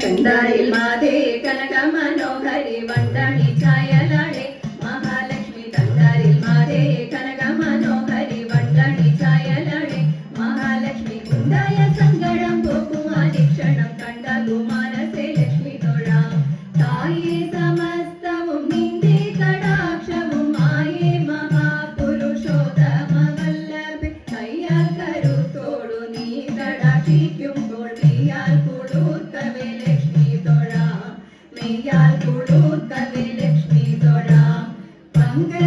కందాయిల్ మాదే కనక మనోహరి వంటని ఛాయలాడే మహాలక్ష్మి. కందాయిల్ మాదే కనక మనోహరి వంటని ఛాయలాడే మహాలక్ష్మి. కుందాయ సంగడం గోకుమా దీక్షణం కండలు మానసే లక్ష్మి తోడా. తాయే సమస్తవం నిందే కడాక్షవం మాయే మహాపురుషోత్తమ వల్లభి. కయ్యా కరు తోడు నీ కడాక్షిక్యం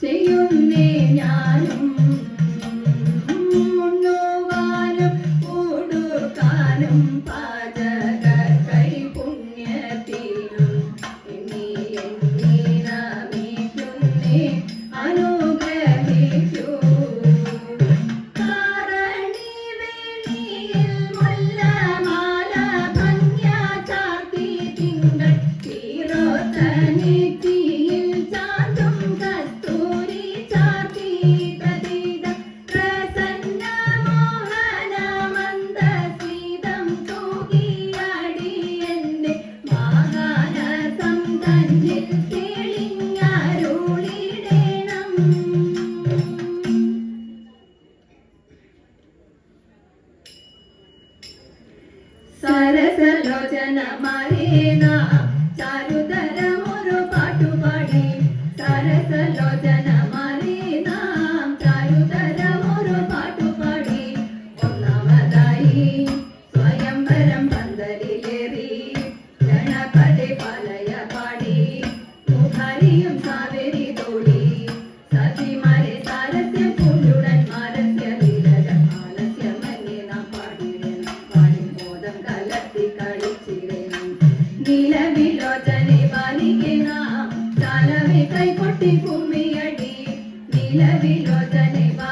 tránh జనమేనా కదిలో జని బాలికిన తాళవి కై కొట్టి కుమ్మియడి నీలవిలో జని బా